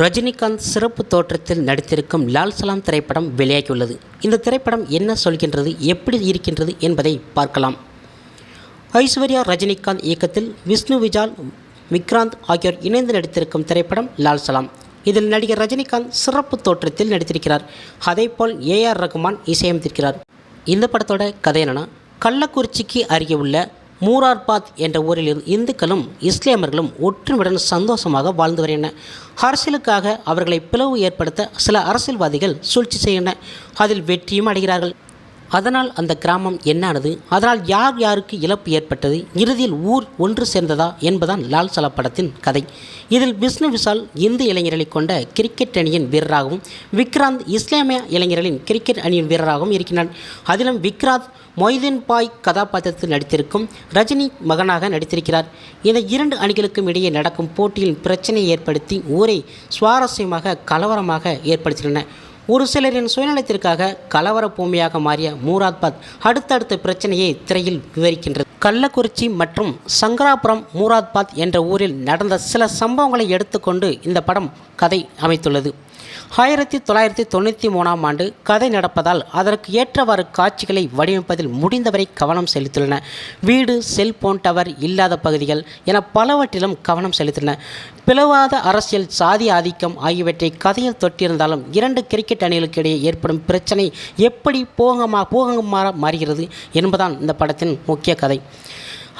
ரஜினிகாந்த் சிறப்பு தோற்றத்தில் நடித்திருக்கும் லால் சலாம் திரைப்படம் வெளியாகியுள்ளது. இந்த திரைப்படம் என்ன சொல்கின்றது எப்படி இருக்கின்றது என்பதை பார்க்கலாம். ஐஸ்வர்யா ரஜினிகாந்த் இயக்கத்தில் விஷ்ணு விஜால் விக்ராந்த் ஆகியோர் இணைந்து நடித்திருக்கும் திரைப்படம் லால் சலாம். இதில் நடிகர் ரஜினிகாந்த் சிறப்பு தோற்றத்தில் நடித்திருக்கிறார். அதேபோல் ஏஆர் ரகுமான் இசையமைத்திருக்கிறார். இந்த படத்தோட கதை என்னென்னா கள்ளக்குறிச்சிக்கு அருகே உள்ள மூரார்பாத் என்ற ஊரில் இருந்து இந்துக்களும் இஸ்லாமியர்களும் ஒற்றுமையுடன் சந்தோஷமாக வாழ்ந்து வருகின்றன. அரசியலுக்காக அவர்களை பிளவு ஏற்படுத்த சில அரசியல்வாதிகள் சூழ்ச்சி செய்கின்றன அதில் வெற்றியும் அடைகிறார்கள். அதனால் அந்த கிராமம் என்னானது? அதனால் யார் யாருக்கு இழப்பு ஏற்பட்டது? இறுதியில் ஊர் ஒன்று சேர்ந்ததா என்பதான் லால் சலா படத்தின் கதை. இதில் விஷ்ணு விஷால் இந்து இளைஞர்களை கொண்ட கிரிக்கெட் அணியின் வீரராகவும் விக்ராந்த் இஸ்லாமிய இளைஞர்களின் கிரிக்கெட் அணியின் வீரராகவும் இருக்கிறார் அதிலும் விக்ராந்த் மொய்தீன் பாய் கதாபாத்திரத்தில் நடித்திருக்கும் ரஜினி மகனாக நடித்திருக்கிறார். இந்த இரண்டு அணிகளுக்கும் இடையே நடக்கும் போட்டியில் பிரச்சனையை ஏற்படுத்தி ஊரை சுவாரஸ்யமாக கலவரமாக ஏற்படுத்தியுள்ளன. ஒரு சிலரின் சுயநலத்திற்காக கலவர பூமியாக மாறிய மூராத்பாத் அடுத்தடுத்த பிரச்சனையை திரையில் விவரிக்கின்றது. கள்ளக்குறிச்சி மற்றும் சங்கராபுரம் மூராத்பாத் என்ற ஊரில் நடந்த சில சம்பவங்களை எடுத்துக்கொண்டு இந்த படம் கதை அமைத்துள்ளது. ஆயிரத்தி தொள்ளாயிரத்தி தொண்ணூற்றி மூணாம் ஆண்டு கதை நடப்பதால் அதற்கு ஏற்றவாறு காட்சிகளை வடிவமைப்பதில் முடிந்தவரை கவனம் செலுத்தியுள்ளன. வீடு செல்போன் டவர் இல்லாத பகுதிகள் என பலவற்றிலும் கவனம் செலுத்தின பிளவாத அரசியல் சாதி ஆதிக்கம் ஆகியவற்றை கதையில் தொட்டிருந்தாலும் இரண்டு கிரிக்கெட் அணிகளுக்கு இடையே ஏற்படும் பிரச்சனை எப்படி போகமா போகமாக மாறுகிறது என்பதான் இந்த படத்தின் முக்கிய கதை.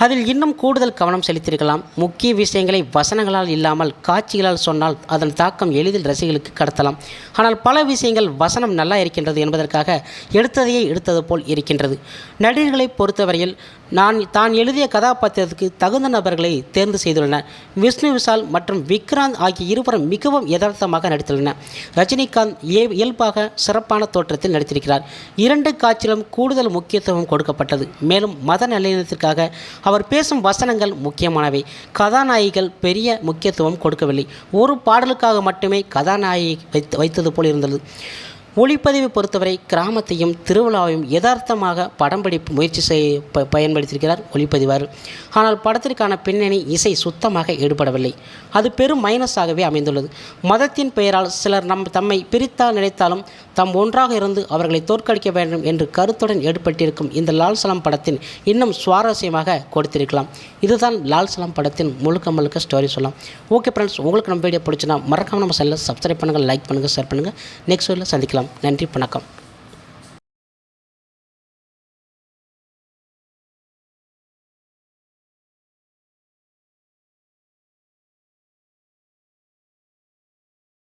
அதில் இன்னும் கூடுதல் கவனம் செலுத்தியிருக்கலாம். முக்கிய விஷயங்களை வசனங்களால் இல்லாமல் காட்சிகளால் சொன்னால் அதன் தாக்கம் எளிதில் ரசிகர்களுக்கு கடத்தலாம். ஆனால் பல விஷயங்கள் வசனம் நல்லா இருக்கின்றது என்பதற்காக எடுத்ததையே எடுத்தது போல் இருக்கின்றது. நடிகர்களை பொறுத்தவரையில் நான் தான் எழுதிய கதாபாத்திரத்துக்கு தகுந்த நபர்களை தேர்ந்து செய்துள்ளனர் விஷ்ணு விஷால் மற்றும் விக்ராந்த் ஆகிய இருவரும் மிகவும் யதார்த்தமாக நடித்துள்ளனர். ரஜினிகாந்த் இயல்பாக சிறப்பான தோற்றத்தில் நடித்திருக்கிறார். இரண்டு காட்சியிலும் கூடுதல் முக்கியத்துவம் கொடுக்கப்பட்டது. மேலும் மத நல்லிணத்திற்காக அவர் பேசும் வசனங்கள் முக்கியமானவை. கதாநாயகிகள் பெரிய முக்கியத்துவம் கொடுக்கவில்லை. ஒரு பாடலுக்காக மட்டுமே கதாநாயகி வைத்து வைத்தது போல் இருந்தது. ஒளிப்பதிவை பொறுத்தவரை கிராமத்தையும் திருவிழாவையும் யதார்த்தமாக படம் பிடிப்பு முயற்சி செய்ய ப பயன்படுத்தியிருக்கிறார் ஒளிப்பதிவார் ஆனால் படத்திற்கான பின்னணி இசை சுத்தமாக ஈடுபடவில்லை. அது பெரும் மைனஸாகவே அமைந்துள்ளது. மதத்தின் பெயரால் சிலர் நம் தம்மை பிரித்தால் நினைத்தாலும் தாம் ஒன்றாக இருந்து அவர்களை தோற்கடிக்க வேண்டும் என்று கருத்துடன் ஏற்பட்டிருக்கும் இந்த லால் சலாம் படத்தின் இன்னும் சுவாரஸ்யமாக கொடுத்திருக்கலாம். இதுதான் லால் சலாம் படத்தின் முழுக்க முழுக்க ஸ்டோரி சொல்லலாம். ஓகே ஃப்ரெண்ட்ஸ் உங்களுக்கு நம்ம வீடியோ பிடிச்சினா மறக்காம நம்ம செல்ல சப்ஸ்கிரைப் பண்ணுங்கள் லைக் பண்ணுங்கள் ஷேர் பண்ணுங்கள் நெக்ஸ்ட் வீடியோவில் சந்திக்கலாம். நன்றி வணக்கம்.